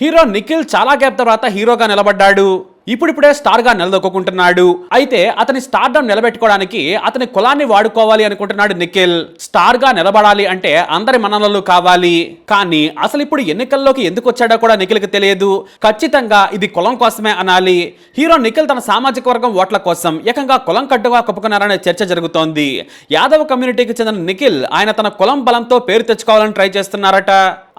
Hero Nikhil చాలా gap తర్వాత హీరోగా నిలబడ్డాడు. ఇప్పుడిప్పుడే స్టార్గా నిలదొక్కుంటున్నాడు అయితే అతని స్టార్డమ్ నిలబెట్టుకోవడానికి అతని కులాన్ని వాడుకోవాలి అనుకుంటున్నాడు నిఖిల్. స్టార్గా నిలబడాలి అంటే అందరి మననలు కావాలి. కానీ అసలు ఇప్పుడు ఎన్నికల్లోకి ఎందుకు వచ్చాడో కూడా నిఖిల్కి తెలియదు. ఖచ్చితంగా ఇది కులం కోసమే అనాలి. హీరో నిఖిల్ తన సామాజిక వర్గం ఓట్ల కోసం ఏకంగా కులం కట్టుగా కప్పుకున్నారనే చర్చ జరుగుతోంది. యాదవ కమ్యూనిటీకి చెందిన నిఖిల్ ఆయన తన కులం బలంతో పేరు తెచ్చుకోవాలని ట్రై చేస్తున్నారట.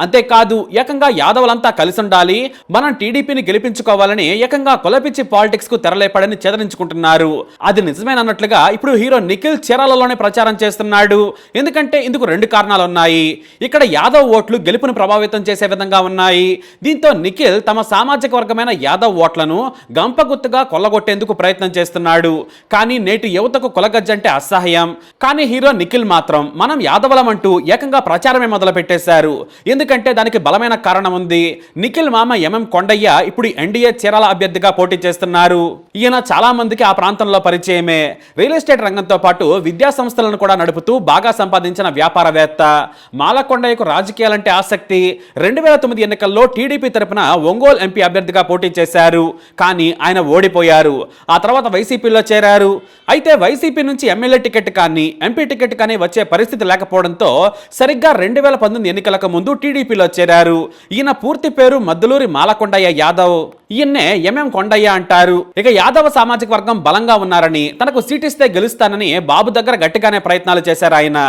అంతేకాదు ఏకంగా యాదవులంతా కలిసి ఉండాలి మనం టీడీపీని గెలిపించుకోవాలని ఏకంగా కులపిచ్చి పాలిటిక్స్కు తెరలేపడని చెదరించుకుంటున్నారు. అది నిజమేనన్నట్లుగా ఇప్పుడు హీరో నిఖిల్ చీరాలలోనే ప్రచారం చేస్తున్నాడు. ఎందుకంటే ఇందుకు రెండు కారణాలు ఉన్నాయి ఇక్కడ యాదవ్ ఓట్లు గెలుపును ప్రభావితం చేసే విధంగా ఉన్నాయి. దీంతో నిఖిల్ తమ సామాజిక వర్గమైన యాదవ్ ఓట్లను గంపగుత్తుగా కొల్లగొట్టేందుకు ప్రయత్నం చేస్తున్నాడు. కానీ నేటి యువతకు కులగజ్జంటే అసహ్యం. కానీ హీరో నిఖిల్ మాత్రం మనం యాదవలం అంటూ ఏకంగా ప్రచారమే మొదలు పెట్టేశారు ఎందుకంటే దానికి బలమైన కారణం ఉంది. నిఖిల్ మామ ఎంఎం కొండయ్య ఇప్పుడు ఎన్డీఏ చీరాల అభ్యర్థిగా పోటీ చేస్తున్నారు. ఈయన చాలా మందికి ఆ ప్రాంతంలో పరిచయమే. రియల్ ఎస్టేట్ రంగంతో పాటు విద్యా సంస్థలను కూడా నడుపుతూ బాగా సంపాదించిన వ్యాపారవేత్త. మాలకొండయ్యకు రాజకీయాలంటే ఆసక్తి. రెండు వేల తొమ్మిది ఎన్నికల్లో టీడీపీ తరపున ఒంగోలు ఎంపీ అభ్యర్థిగా పోటీ చేశారు. కానీ ఆయన ఓడిపోయారు. ఆ తర్వాత వైసీపీలో చేరారు. అయితే వైసీపీ నుంచి ఎమ్మెల్యే టికెట్ కానీ ఎంపీ టికెట్ కానీ వచ్చే పరిస్థితి లేకపోవడంతో సరిగ్గా రెండు వేల పంతొమ్మిది ఎన్నికలకు ముందు టీడీపీలో చేరారు. ఈయన పూర్తి పేరు మద్దులూరి మాలకొండయ్య యాదవ్. ఈయన్నే ఎంఎం కొండయ్య అంటారు. ఇక యాదవ సామాజిక వర్గం బలంగా ఉన్నారని తనకు సీటిస్తే గెలుస్తానని బాబు దగ్గర గట్టిగానే ప్రయత్నాలు చేశారు ఆయన.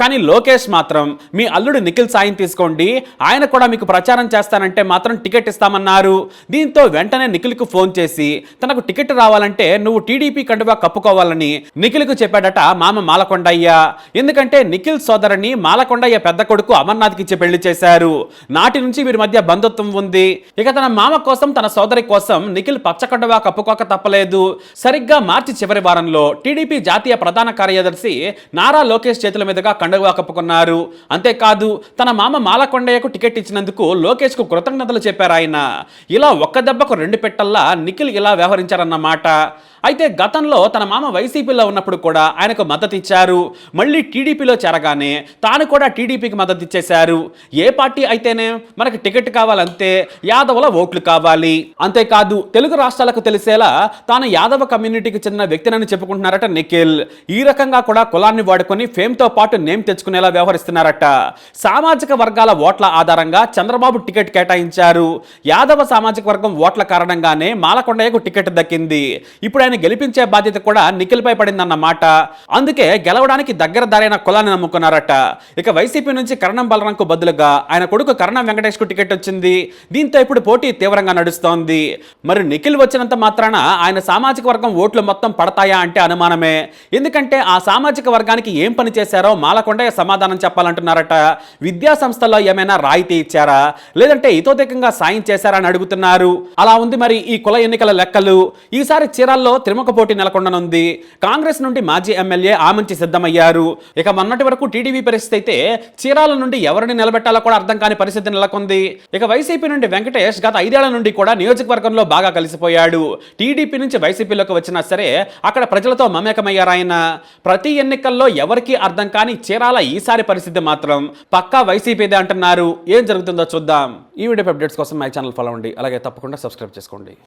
కానీ లోకేష్ మాత్రం మీ అల్లుడు నిఖిల్ సాయం తీసుకోండి ఆయన కూడా మీకు ప్రచారం చేస్తానంటే మాత్రం టికెట్ ఇస్తామన్నారు. దీంతో వెంటనే నిఖిల్కు ఫోన్ చేసి తనకు టికెట్ రావాలంటే నువ్వు టీడీపీ కండువా కప్పుకోవాలని నిఖిల్కు చెప్పాడట మామ మాలకొండయ్య. ఎందుకంటే నిఖిల్ సోదరుని మాలకొండయ్య పెద్ద కొడుకు అమర్నాథ్కి ఇచ్చి పెళ్ళి చేశారు. నాటి నుంచి వీరి మధ్య బంధుత్వం ఉంది. ఇక తన మామ కోసం తన సోదరి కోసం నిఖిల్ పచ్చకడ్డవా కప్పుకోక తప్పలేదు. సరిగ్గా మార్చి చివరి వారంలో టీడీపీ జాతీయ ప్రధాన కార్యదర్శి నారా లోకేష్ చేతుల మీదుగా కండువా కప్పుకున్నారు. అంతేకాదు తన మామ మాలకొండయ్యకు టికెట్ ఇచ్చినందుకు లోకేష్కు కృతజ్ఞతలు చెప్పారు ఆయన. ఇలా ఒక్క దెబ్బకు రెండు పెట్టల్లా నిఖిల్ ఇలా వ్యవహరించారన్నమాట. అయితే గతంలో తన మామ వైసీపీలో ఉన్నప్పుడు కూడా ఆయనకు మద్దతు ఇచ్చారు. మళ్ళీ టీడీపీలో చేరగానే తాను కూడా టీడీపీకి మద్దతు ఇచ్చేశారు. ఏ పార్టీ అయితేనే మనకి టికెట్ కావాలంతే యాదవుల ఓట్లు కావాలి. అంతేకాదు తెలుగు రాష్ట్రాలకు తెలిసేలా తాను యాదవ కమ్యూనిటీకి చెందిన వ్యక్తినని చెప్పుకుంటున్నారట నిఖిల్. ఈ రకంగా కూడా కులాన్ని వాడుకొని ఫేమ్తో పాటు నేమ్ తెచ్చుకునేలా వ్యవహరిస్తున్నారట. సామాజిక వర్గాల ఓట్ల ఆధారంగా చంద్రబాబు టికెట్ కేటాయించారు. యాదవ సామాజిక వర్గం ఓట్ల కారణంగానే మాలకొండయ్యకు టికెట్ దక్కింది. ఇప్పుడు ఆయన గెలిపించే బాధ్యత కూడా నిఖిల్పై పడిందన్నమాట అందుకే గెలవడానికి దగ్గర దారైన కులాన్ని నమ్ముకున్నారట. ఇక వైసీపీ నుంచి కరణం బలరంకు బదులుగా ఆయన కొడుకు కరణం వెంకటేష్కు టికెట్ వచ్చింది. దీంతో ఇప్పుడు పోటీ తీవ్రంగా నడుస్తోంది. మరి నిఖిల్ వచ్చినంత మాత్రాన ఆయన సామాజిక వర్గం ఓట్లు మొత్తం పడతాయా అంటే అనుమానమే. ఎందుకంటే ఆ సామాజిక వర్గానికి ఏం పని చేశారో మాలకొండయ్య సమాధానం చెప్పాలంటున్నారట. విద్యా సంస్థల్లో ఏమైనా రాయితీ ఇచ్చారా? లేదంటే ఇతోధికంగా సాయం చేశారా అని అడుగుతున్నారు. అలా ఉంది మరి ఈ కుల ఎన్నికల లెక్కలు. ఈసారి చీరాల్లో త్రిముఖ పోటీ నెలకొండనుంది కాంగ్రెస్ నుండి మాజీ ఎమ్మెల్యే ఆమంచి సిద్ధమయ్యారు. ఇక మొన్నటి వరకు టీడీపీ పరిస్థితి అయితే చీరాల నుండి ఎవరిని నిలబెట్టాలో కూడా అర్థం కాని పరిస్థితి నెలకొంది. ఇక వైసీపీ నుండి వెంకటేష్ గత ఐదేళ్ళ నుండి కూడా నియోజకవర్గంలో బాగా కలిసిపోయాడు. టీడీపీ నుంచి వైసీపీలోకి వచ్చినా సరే అక్కడ ప్రజలతో మమేకమయ్యారాయన. ప్రతి ఎన్నికల్లో ఎవరికీ అర్థం కాని చీరాల ఈసారి పరిస్థితి మాత్రం పక్కా వైసీపీదే అంటున్నారు. ఏం జరుగుతుందో చూద్దాం. ఈ వీడియో అప్డేట్స్ కోసం మై ఛానల్ ఫాలో అండి అలాగే తప్పకుండా సబ్స్క్రైబ్ చేసుకోండి.